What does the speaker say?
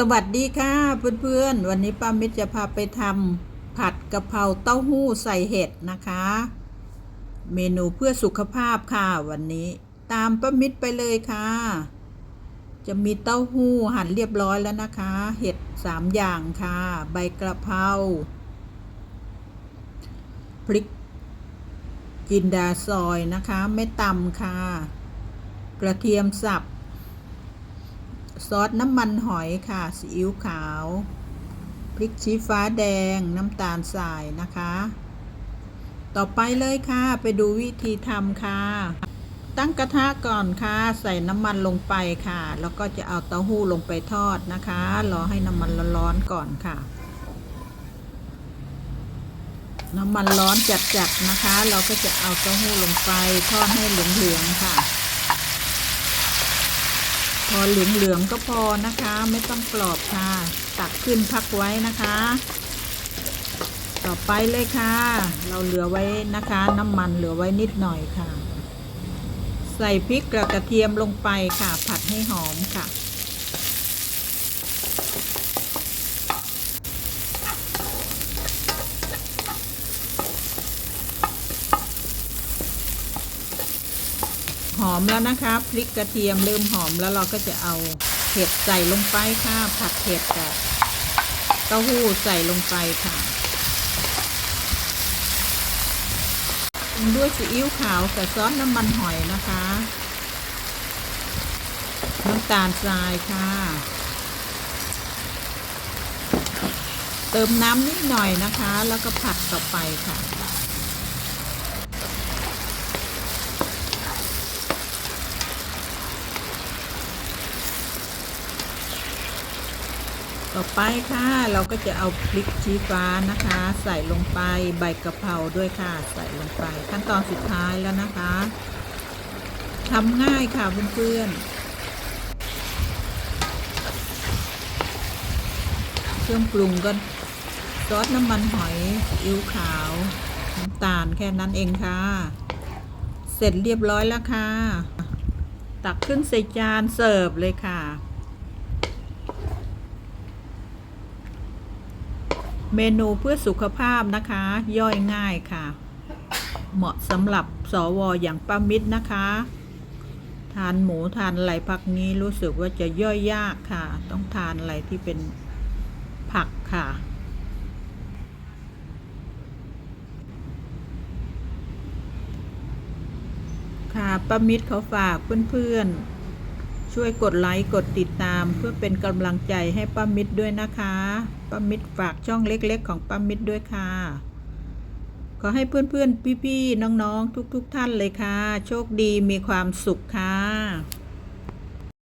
สวัสดีค่ะเพื่อนๆ วันนี้ป้ามิตรจะพาไปทำผัดกะเพราเต้าหู้ใส่เห็ดนะคะ เมนูเพื่อสุขภาพค่ะวันนี้ตามป้ามิตรไปเลยค่ะ จะมีเต้าหู้หั่นเรียบร้อยแล้วนะคะ เห็ดสามอย่างค่ะ ใบกระเพราพริกจินดาซอยนะคะ ไม่ตำค่ะ กระเทียมสับ ซอสน้ำมันหอยค่ะซีอิ๊วขาว พริกชี้ฟ้าแดงน้ำตาลทรายนะคะ ต่อไปเลยค่ะ ไปดูวิธีทำค่ะ ตั้งกระทะก่อนค่ะ ใส่น้ำมันลงไปค่ะ แล้วก็จะเอาเต้าหู้ลงไปทอดนะคะ รอให้น้ำมันร้อนๆก่อนค่ะ น้ำมันร้อนจัดๆนะคะ เราก็จะเอาเต้าหู้ลงไปทอดให้เหลืองๆค่ะ พอเหลืองๆก็พอนะคะ ไม่ต้องกรอบค่ะ ตักขึ้นพักไว้นะคะ ต่อไปเลยค่ะ เราเหลือไว้นะคะ น้ำมันเหลือไว้นิดหน่อยค่ะ ใส่พริกกระเทียมลงไปค่ะ ผัดให้หอมค่ะ หอมแล้วนะคะพริกกระเทียมเริ่มหอมแล้วเราก็จะเอาเห็ดใส่ลงไปค่ะผัดเห็ดกับเต้าหู้ใส่ลงไปค่ะปรุงด้วยซีอิ๊วขาวกับซอสน้ำมันหอยนะคะน้ำตาลทรายค่ะ เติมน้ำนิดหน่อยนะคะ แล้วก็ผัดต่อไปค่ะ ต่อไปค่ะเราก็จะเอาพริกชี้ฟ้านะคะ ใส่ลงไปใบกะเพราด้วยค่ะ ใส่ลงไปขั้นตอนสุดท้ายแล้วนะคะทำง่ายค่ะเพื่อนๆเครื่องปรุงก็ซอสน้ำมันหอยอิ๊วขาวน้ำตาลแค่นั้นเองค่ะ เสร็จเรียบร้อยแล้วค่ะ ตักขึ้นใส่จานเสิร์ฟเลยค่ะ เมนูเพื่อสุขภาพนะคะ ย่อยง่ายค่ะ เหมาะสำหรับสวอย่างป้ามิตรนะคะ ทานหมูทานอะไรพักนี้รู้สึกว่าจะย่อยยากค่ะ ต้องทานอะไรที่เป็นผักค่ะค่ะป้ามิตรเขาฝากเพื่อนๆ ช่วยกดไลค์กดติดตาม เพื่อเป็นกำลังใจให้ป้ามิตรด้วยนะคะป้ามิตรฝากช่องเล็กๆ ของป้ามิตรด้วยค่ะ ขอให้เพื่อนๆ พี่ๆ น้องๆ ทุกๆท่านเลยค่ะ โชคดีมีความสุขค่ะ